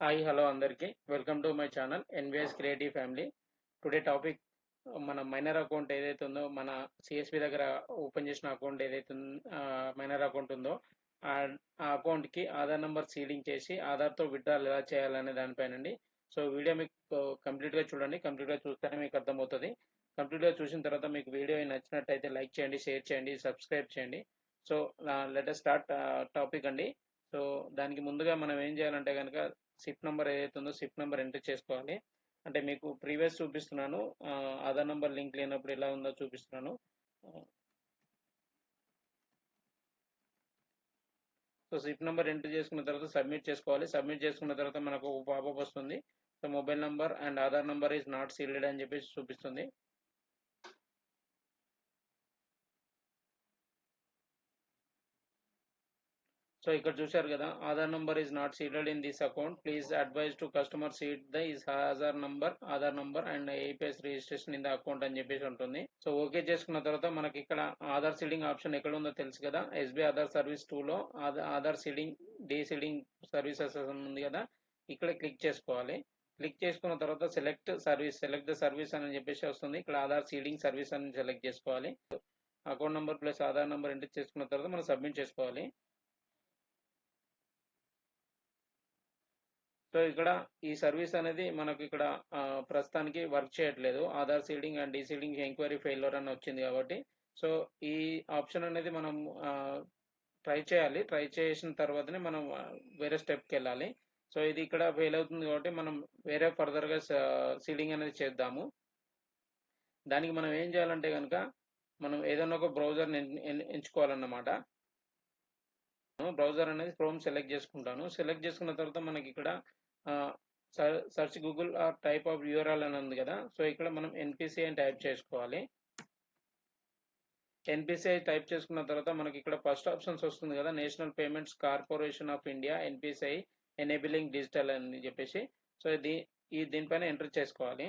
Hi hello అందరికీ. Welcome to my channel NVS creative family today topic మన minor account ఏదైతే ఉందో మన సిఎస్పి దగ్గర ఓపెన్ చేసిన అకౌంట్ ఏదైతే మైనర్ అకౌంట్ ఉందో ఆ అకౌంట్కి ఆధార్ నెంబర్ సీడింగ్ చేసి ఆధార్తో విత్డ్రాల్ ఎలా చేయాలనే దానిపైనండి. సో వీడియో మీకు కంప్లీట్గా చూడండి. కంప్లీట్గా చూస్తేనే మీకు అర్థమవుతుంది. కంప్లీట్గా చూసిన తర్వాత మీకు వీడియో నచ్చినట్టయితే లైక్ చేయండి షేర్ చేయండి సబ్స్క్రైబ్ చేయండి. సో లెటర్ స్టార్ట్ టాపిక్ అండి. సో దానికి ముందుగా మనం ఏం చేయాలంటే కనుక సిప్ నెంబర్ ఏదైతే ఉందో సిప్ నెంబర్ ఎంటర్ చేసుకోవాలి. అంటే మీకు ప్రీవియస్ చూపిస్తున్నాను. ఆధార్ నెంబర్ లింక్ లేనప్పుడు ఎలా ఉందో చూపిస్తున్నాను. సో సిప్ నెంబర్ ఎంటర్ చేసుకున్న తర్వాత సబ్మిట్ చేసుకోవాలి. సబ్మిట్ చేసుకున్న తర్వాత మనకు ఒక పాపప్ వస్తుంది. So mobile number and Aadhaar number is not seeded అని చెప్పేసి చూపిస్తుంది. సో ఇక్కడ చూశారు కదా Aadhaar number is not seeded in this account please advise to customer seed the is Aadhaar number Aadhaar number and APS registration in the account అని చెప్పేసి ఉంటుంది. So okay చేసుకున్న తర్వాత మనకి ఇక్కడ ఆధార్ సీడింగ్ ఆప్షన్ ఎక్కడ ఉందో తెలుసు కదా. ఎస్బీఐ ఆధార్ సర్వీస్లో Aadhaar seeding deseeding services ఉంది కదా. ఇక్కడ క్లిక్ చేసుకోవాలి. క్లిక్ చేసుకున్న తర్వాత select service select the service అని చెప్పేసి వస్తుంది. ఇక్కడ ఆధార్ సీడింగ్ సర్వీస్ అని సెలెక్ట్ చేసుకోవాలి. Account number plus Aadhaar number enter చేసుకున్న తర్వాత మనం సబ్మిట్ చేసుకోవాలి. సో ఇక్కడ ఈ సర్వీస్ అనేది మనకు ఇక్కడ ప్రస్తుతానికి వర్క్ చేయట్లేదు. Aadhaar seeding and deseeding enquiry failure అని వచ్చింది కాబట్టి. సో ఈ ఆప్షన్ అనేది మనం ట్రై చేయాలి. ట్రై చేసిన తర్వాతనే మనం వేరే స్టెప్కి వెళ్ళాలి. సో ఇది ఇక్కడ ఫెయిల్ అవుతుంది కాబట్టి మనం వేరే ఫర్దర్గా సీడింగ్ అనేది చేద్దాము. దానికి మనం ఏం చేయాలంటే కనుక మనం ఏదైనా ఒక బ్రౌజర్ని ఎంచుకోవాలన్నమాట. బ్రౌజర్ అనేది క్రోమ్ సెలెక్ట్ చేసుకుంటాను. సెలెక్ట్ చేసుకున్న తర్వాత మనకి ఇక్కడ search Google or type of URL అని ఉంది కదా. సో ఇక్కడ మనం ఎన్పిసి అని టైప్ చేసుకోవాలి. ఎన్పిసిఐ టైప్ చేసుకున్న తర్వాత మనకి ఇక్కడ ఫస్ట్ ఆప్షన్స్ వస్తుంది కదా. National payments corporation of India NPCI enabling digital అని చెప్పేసి. సో ఇది ఈ దీనిపైన ఎంటర్ చేసుకోవాలి.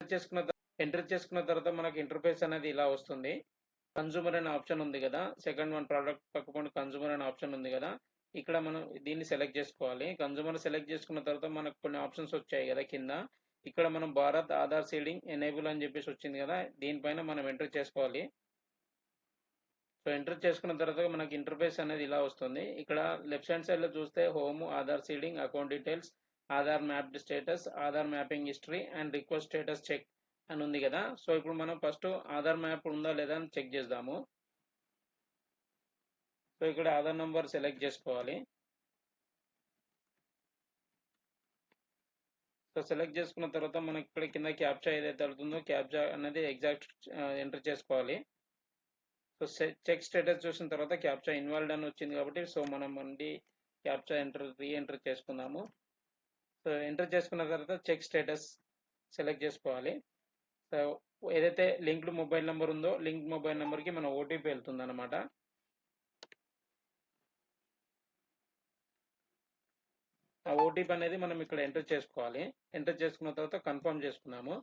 ఎంటర్ చేసుకున్న ఎంటర్ చేసుకున్న తర్వాత మనకి ఇంటర్ఫేస్ అనేది ఇలా వస్తుంది. కన్జ్యూమర్ అనే ఆప్షన్ ఉంది కదా. సెకండ్ వన్ ప్రోడక్ట్ పక్కపండి కన్జూమర్ అనే ఆప్షన్ ఉంది కదా. ఇక్కడ మనం దీన్ని సెలెక్ట్ చేసుకోవాలి. కన్జ్యూమర్ సెలెక్ట్ చేసుకున్న తర్వాత మనకు కొన్ని ఆప్షన్స్ వచ్చాయి కదా కింద. ఇక్కడ మనం భారత్ ఆధార్ సీడింగ్ ఎనేబుల్ అని చెప్పేసి వచ్చింది కదా దీనిపైన మనం ఎంటర్ చేసుకోవాలి. సో ఎంటర్ చేసుకున్న తర్వాత మనకి ఇంటర్ఫేస్ అనేది ఇలా వస్తుంది. ఇక్కడ లెఫ్ట్ హ్యాండ్ సైడ్లో చూస్తే home Aadhaar seeding account details Aadhaar map status Aadhaar mapping history and request status check అని ఉంది కదా. సో ఇప్పుడు మనం ఫస్ట్ ఆధార్ మ్యాప్ ఉందా లేదా అని చెక్ చేద్దాము. సో ఇక్కడ ఆధార్ నంబర్ సెలెక్ట్ చేసుకోవాలి. సో సెలెక్ట్ చేసుకున్న తర్వాత మనకి ఇక్కడ కింద క్యాప్చా ఏదైతే వెళ్తుందో క్యాప్చా అనేది ఎగ్జాక్ట్ ఎంటర్ చేసుకోవాలి. సో చెక్ స్టేటస్ చూసిన తర్వాత క్యాప్చా ఇన్వాల్వ్డ్ అని వచ్చింది కాబట్టి సో మనం మళ్ళీ క్యాప్చా ఎంటర్ రీ ఎంటర్ చేసుకుందాము సో ఎంటర్ చేసుకున్న తర్వాత చెక్ స్టేటస్ సెలెక్ట్ చేసుకోవాలి. సో ఏదైతే లింక్డ్ మొబైల్ నెంబర్ ఉందో లింక్ మొబైల్ నెంబర్కి మన ఓటీపీ వెళ్తుంది అనమాట ఆ ఓటీపీ అనేది మనం ఇక్కడ ఎంటర్ చేసుకోవాలి. ఎంటర్ చేసుకున్న తర్వాత కన్ఫర్మ్ చేసుకున్నాము.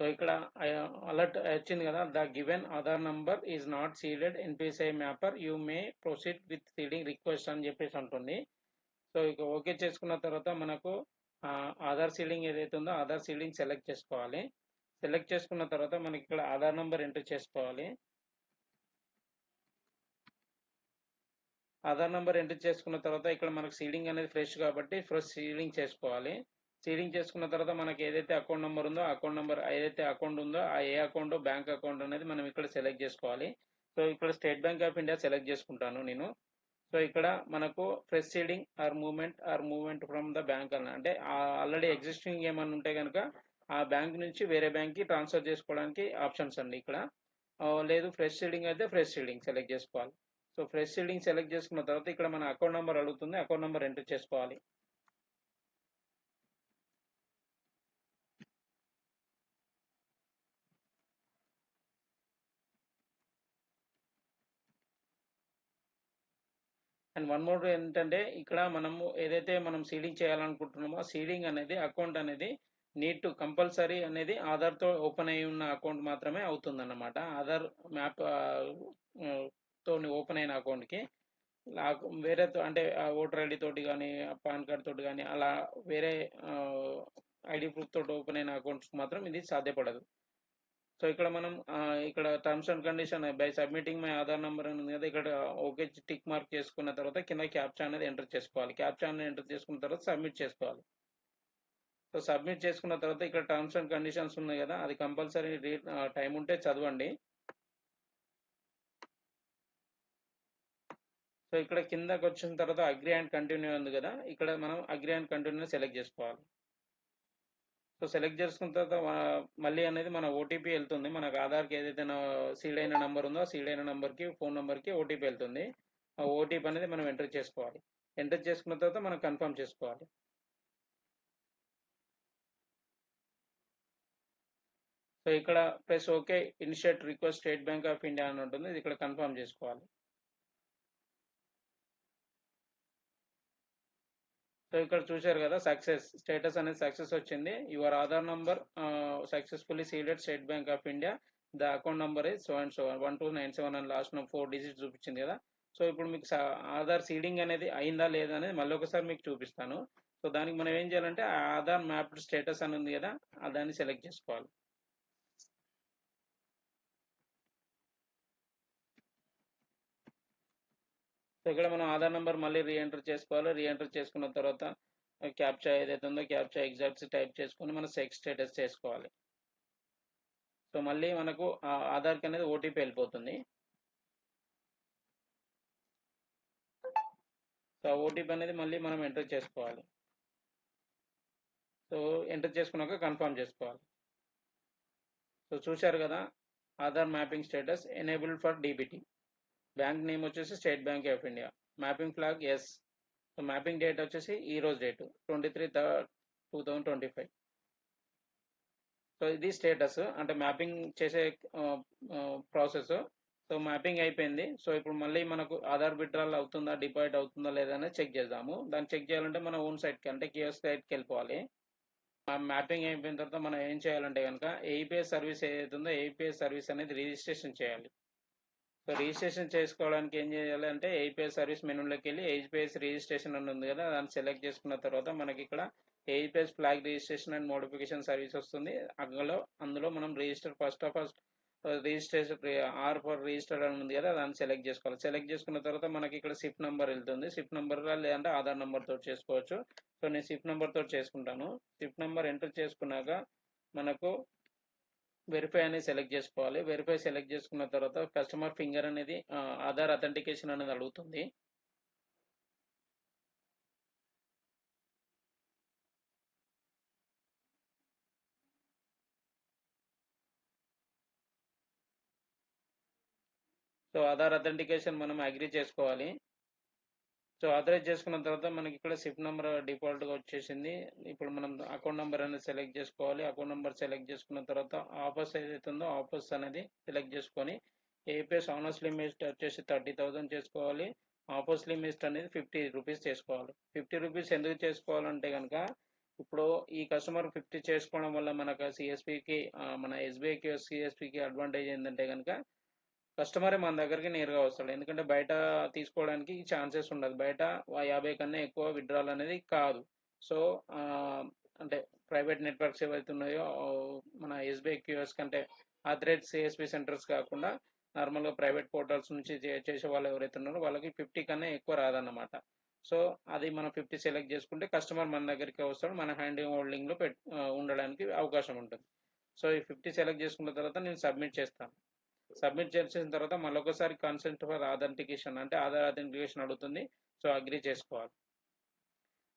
సో ఇక్కడ అలర్ట్ వచ్చింది కదా the given Aadhaar number is not seeded NPCI mapper you may proceed with seeding request అని చెప్పేసి ఉంటుంది సో ఇక ఓకే చేసుకున్న తర్వాత మనకు ఆధార్ సీలింగ్ ఏదైతే ఉందో ఆధార్ సీలింగ్ సెలెక్ట్ చేసుకోవాలి. సెలెక్ట్ చేసుకున్న తర్వాత మనకి ఇక్కడ ఆధార్ నంబర్ ఎంటర్ చేసుకోవాలి. ఆధార్ నెంబర్ ఎంటర్ చేసుకున్న తర్వాత ఇక్కడ మనకు సీడింగ్ అనేది ఫ్రెష్ కాబట్టి ఫ్రెష్ సీడింగ్ చేసుకోవాలి. సీడింగ్ చేసుకున్న తర్వాత మనకి ఏదైతే అకౌంట్ నెంబర్ ఉందో అకౌంట్ నెంబర్ ఏదైతే అకౌంట్ ఉందో ఆ ఏ అకౌంట్ బ్యాంక్ అకౌంట్ అనేది మనం ఇక్కడ సెలెక్ట్ చేసుకోవాలి. సో ఇక్కడ State Bank of India select చేసుకుంటాను నేను. సో ఇక్కడ మనకు fresh seeding or movement or movement from the bank అని అంటే ఆల్రెడీ ఎగ్జిస్టింగ్ ఏమైనా ఉంటే కనుక ఆ బ్యాంక్ నుంచి వేరే బ్యాంక్కి ట్రాన్స్ఫర్ చేసుకోవడానికి ఆప్షన్స్ అండి ఇక్కడ. లేదు ఫ్రెష్ సీడింగ్ అయితే ఫ్రెష్ సీడింగ్ సెలెక్ట్ చేసుకోవాలి. సో ఫ్రెష్ సీడింగ్ సెలెక్ట్ చేసుకున్న తర్వాత ఇక్కడ మన అకౌంట్ నెంబర్ అడుగుతుంది. అకౌంట్ నెంబర్ ఎంటర్ చేసుకోవాలి. అండ్ వన్ మోర్ ఏంటంటే ఇక్కడ మనము ఏదైతే మనం సీడింగ్ చేయాలనుకుంటున్నామో సీడింగ్ అనేది అకౌంట్ అనేది నీట్ కంపల్సరీ అనేది ఆధార్తో ఓపెన్ అయి ఉన్న అకౌంట్ మాత్రమే అవుతుంది అన్నమాట ఆధార్ మ్యాప్ తోని ఓపెన్ అయిన అకౌంట్కి నాకు వేరే తో- అంటే ఓటర్ ఐడి తోటి కానీ పాన్ కార్డ్ తోటి కానీ అలా వేరే ఐడి ప్రూఫ్ తోటి ఓపెన్ అయిన అకౌంట్స్ మాత్రం ఇది సాధ్యపడదు. సో ఇక్కడ మనం ఇక్కడ terms and condition by submitting my Aadhaar number ఉంది కదా ఇక్కడ ఓకే టిక్ మార్క్ చేసుకున్న తర్వాత కింద క్యాప్చా అనేది ఎంటర్ చేసుకోవాలి. క్యాప్చా అనేది ఎంటర్ చేసుకున్న తర్వాత సబ్మిట్ చేసుకోవాలి. సో సబ్మిట్ చేసుకున్న తర్వాత ఇక్కడ టర్మ్స్ అండ్ కండిషన్స్ ఉన్నాయి కదా అది కంపల్సరీ టైం ఉంటే చదవండి. సో ఇక్కడ కిందకి వచ్చిన తర్వాత అగ్రి అండ్ కంటిన్యూ ఉంది కదా. ఇక్కడ మనం అగ్రి అండ్ కంటిన్యూ సెలెక్ట్ చేసుకోవాలి. సో సెలెక్ట్ చేసుకున్న తర్వాత మళ్ళీ అనేది మన ఓటీపీ వెళ్తుంది. మనకు ఆధార్కి ఏదైతే సీడ్ అయిన నెంబర్ ఉందో ఆ సీడ్ అయిన నెంబర్కి ఫోన్ నెంబర్కి ఓటీపీ వెళ్తుంది. ఆ ఓటీపీ అనేది మనం ఎంటర్ చేసుకోవాలి. ఎంటర్ చేసుకున్న తర్వాత మనం కన్ఫర్మ్ చేసుకోవాలి. సో ఇక్కడ plus okay initiate request State Bank of India అని ఉంటుంది. ఇది ఇక్కడ కన్ఫర్మ్ చేసుకోవాలి. సో ఇక్కడ చూశారు కదా సక్సెస్ స్టేటస్ అనేది సక్సెస్ వచ్చింది. Your Aadhaar number successfully seeded State Bank of India the account number is seven seven one two nine seven అని లాస్ట్ ఫోర్ డిజిట్స్ చూపించింది కదా. సో ఇప్పుడు మీకు ఆధార్ సీడింగ్ అనేది అయిందా లేదా అనేది మళ్ళీ ఒకసారి మీకు చూపిస్తాను. సో దానికి మనం ఏం చేయాలంటే ఆధార్ మ్యాప్డ్ స్టేటస్ అని ఉంది కదా దాన్ని సెలెక్ట్ చేసుకోవాలి. సో ఇక్కడ మనం ఆధార్ నెంబర్ మళ్ళీ రీఎంటర్ చేసుకోవాలి. రీఎంటర్ చేసుకున్న తర్వాత క్యాప్చా ఏదైతే ఉందో క్యాప్చా ఎగ్జాక్ట్స్ టైప్ చేసుకుని మనం సెక్స్ స్టేటస్ చేసుకోవాలి. సో మళ్ళీ మనకు ఆధార్కి అనేది ఓటీపీ వెళ్ళిపోతుంది. సో ఆ ఓటీపీ అనేది మళ్ళీ మనం ఎంటర్ చేసుకోవాలి. సో ఎంటర్ చేసుకున్నాక కన్ఫర్మ్ చేసుకోవాలి. సో చూశారు కదా Aadhaar mapping status enabled for DBT bank name వచ్చేసి State Bank of India. Mapping flag yes so mapping date వచ్చేసి ఈ రోజు date twenty three third two thousand twenty five so ఇది status అంటే మ్యాపింగ్ చేసే ప్రాసెస్ సో మ్యాపింగ్ అయిపోయింది. So ఇప్పుడు మళ్ళీ మనకు ఆధార్ విడ్రాల్ అవుతుందా డిపాజిట్ అవుతుందా లేదా అనేది చెక్ చేద్దాము. దాన్ని చెక్ చేయాలంటే మన ఓన్ సైట్కి అంటే కియోస్ సైట్కి వెళ్ళిపోవాలి. మ్యాపింగ్ అయిపోయిన తర్వాత మనం ఏం చేయాలంటే కనుక ఏపీఎస్ సర్వీస్ ఏదైతే ఉందో ఏపీఎస్ సర్వీస్ అనేది రిజిస్ట్రేషన్ చేయాలి. సో రిజిస్ట్రేషన్ చేసుకోవడానికి ఏం చేయాలి అంటే ఏపీఎస్ సర్వీస్ మెనూలోకి వెళ్ళి ఏపీఎస్ రిజిస్ట్రేషన్ అని ఉంది కదా దాన్ని సెలెక్ట్ చేసుకున్న తర్వాత మనకి ఇక్కడ AEPS flag registration and modification service వస్తుంది. అందులో అందులో మనం register first of all registration or for register అని ఉంది కదా దాన్ని సెలెక్ట్ చేసుకోవాలి. సెలెక్ట్ చేసుకున్న తర్వాత మనకి ఇక్కడ సిప్ నెంబర్ వెళ్తుంది. సిప్ నెంబర్ లేదంటే ఆధార్ నెంబర్తో తోటి చేసుకోవచ్చు. సో నేను సిప్ నెంబర్తో తోటి చేసుకుంటాను. సిప్ నెంబర్ ఎంటర్ చేసుకున్నాక మనకు వెరిఫై అనేది సెలెక్ట్ చేసుకోవాలి. వెరిఫై సెలెక్ట్ చేసుకున్న తర్వాత కస్టమర్ ఫింగర్ అనేది ఆధార్ అథెంటికేషన్ అనేది అడుగుతుంది. సో ఆధార్ అథెంటికేషన్ మనం అగ్రి చేసుకోవాలి. సో ఆథరైజ్ చేసుకున్న తర్వాత మనకి ఇక్కడ సిప్ నెంబర్ డిఫాల్ట్గా వచ్చేసింది. ఇప్పుడు మనం అకౌంట్ నెంబర్ అనేది సెలెక్ట్ చేసుకోవాలి. అకౌంట్ నెంబర్ సెలెక్ట్ చేసుకున్న తర్వాత ఆఫర్స్ ఏదైతే ఉందో ఆఫర్స్ అనేది సెలెక్ట్ చేసుకొని ఏపీఎస్ ఆనర్స్ లిమిట్ వచ్చేసి థర్టీ థౌసండ్ చేసుకోవాలి. ఆఫర్స్ లిమిట్ అనేది ఫిఫ్టీ రూపీస్ చేసుకోవాలి. ఫిఫ్టీ రూపీస్ ఎందుకు చేసుకోవాలంటే కనుక ఇప్పుడు ఈ కస్టమర్ ఫిఫ్టీ చేసుకోవడం వల్ల మనకు సిఎస్పికి మన ఎస్బీఐకి సిఎస్పికి అడ్వాంటేజ్ ఏంటంటే కనుక కస్టమరే మన దగ్గరికి నేరుగా వస్తాడు. ఎందుకంటే బయట తీసుకోవడానికి ఛాన్సెస్ ఉండదు. బయట యాభై కన్నా ఎక్కువ విత్డ్రాల్ అనేది కాదు. సో అంటే ప్రైవేట్ నెట్వర్క్స్ ఏవైతే ఉన్నాయో మన ఎస్బీఐ క్యూఎస్ కంటే ఆథరైజ్ సిఎస్పి సెంటర్స్ కాకుండా నార్మల్గా ప్రైవేట్ పోర్టల్స్ నుంచి చే- చేసే వాళ్ళు ఎవరైతే ఉన్నారో వాళ్ళకి ఫిఫ్టీ కన్నా ఎక్కువ రాదన్నమాట. సో అది మనం ఫిఫ్టీ సెలెక్ట్ చేసుకుంటే కస్టమర్ మన దగ్గరికి వస్తాడు. మన హ్యాండ్ హోల్డింగ్లో పెట్ ఉండడానికి అవకాశం ఉంటుంది. సో ఈ ఫిఫ్టీ సెలెక్ట్ చేసుకున్న తర్వాత నేను సబ్మిట్ చేస్తాను. సబ్మిట్ చేసిన తర్వాత మళ్ళొకసారి కన్సెంట్ ఫర్ అథెంటికేషన్ అంటే ఆధార్ అథెంటికేషన్ అడుగుతుంది. సో అగ్రి చేసుకోవాలి.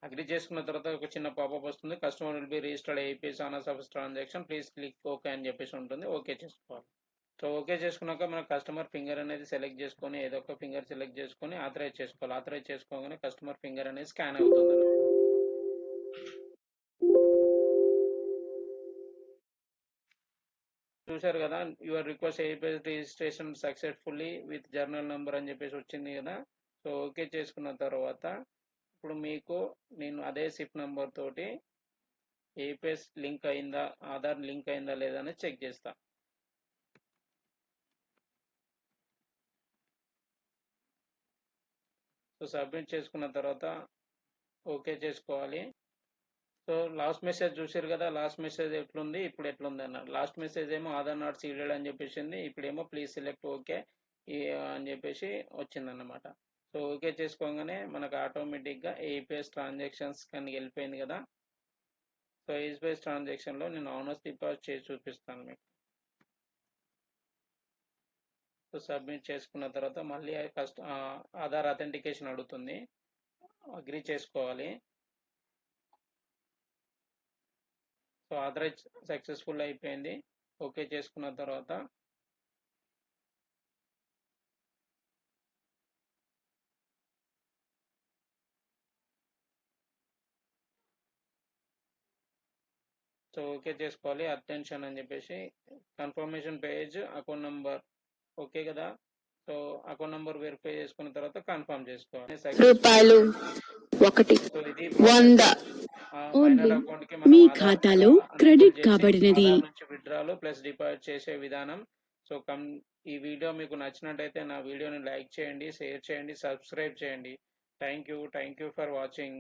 అగ్రి చేసుకున్న తర్వాత ఒక చిన్న పాపప్ వస్తుంది. Customer will be registered AEPS onus of transaction please click okay అని చెప్పేసి ఉంటుంది. ఓకే చేసుకోవాలి. సో ఓకే చేసుకున్నాక మన కస్టమర్ ఫింగర్ అనేది సెలెక్ట్ చేసుకొని ఏదో ఒక ఫింగర్ సెలెక్ట్ చేసుకొని ఆథరైజ్ చేసుకోవాలి. ఆథరైజ్ చేసుకోగానే కస్టమర్ ఫింగర్ అనేది స్కాన్ అవుతుంది చూశారు కదా your request AEPS registration successfully with journal number అని చెప్పేసి వచ్చింది కదా. సో ఓకే చేసుకున్న తర్వాత ఇప్పుడు మీకు నేను అదే సిప్ నెంబర్ తోటి ఏపీఎస్ లింక్ అయిందా ఆధార్ లింక్ అయిందా లేదా అని చెక్ చేస్తా. సో సబ్మిట్ చేసుకున్న తర్వాత ఓకే చేసుకోవాలి. సో లాస్ట్ మెసేజ్ చూసారు కదా లాస్ట్ మెసేజ్ ఎట్లుంది ఇప్పుడు ఎట్లుంది అన్న లాస్ట్ మెసేజ్ ఏమో ఆధార్ నాట్ సీడెడ్ అని చెప్పేసింది ఇప్పుడేమో ప్లీజ్ సెలెక్ట్ ఓకే అని చెప్పేసి వచ్చిందన్నమాట. సో ఓకే చేసుకోగానే మనకు ఆటోమేటిక్గా ఏపీఎస్ ట్రాన్సాక్షన్స్ కానీ వెళ్ళిపోయింది కదా. సో ఏపీఎస్ ట్రాన్సాక్షన్లో నేను ఆనర్స్ డిపాజిట్ చేసి చూపిస్తాను మీకు. సో సబ్మిట్ చేసుకున్న తర్వాత మళ్ళీ కస్ట్ ఆధార్ అథెంటికేషన్ అడుగుతుంది. అగ్రి చేసుకోవాలి. సో ఆథరైజ్ సక్సెస్ఫుల్ అయిపోయింది. ఓకే చేసుకున్న తర్వాత సో ఓకే చేసుకోవాలి అటెన్షన్ అని చెప్పేసి confirmation page account number okay కదా? సో అకౌంట్ నంబర్ వెరిఫై చేసుకున్న తర్వాత కన్ఫర్మ్ చేసుకోవాలి. రూపాయలు ఒకటి వంద ఓన్లీ మీ ఖాతాలో క్రెడిట్ కాబడినది. విత్డ్రాలు ప్లస్ డిపాజిట్ చేసే విధానం. సో కమ్ ఈ వీడియో మీకు నచ్చినట్టయితే నా వీడియోని లైక్ చేయండి షేర్ చేయండి సబ్స్క్రైబ్ చేయండి. Thank you thank you for watching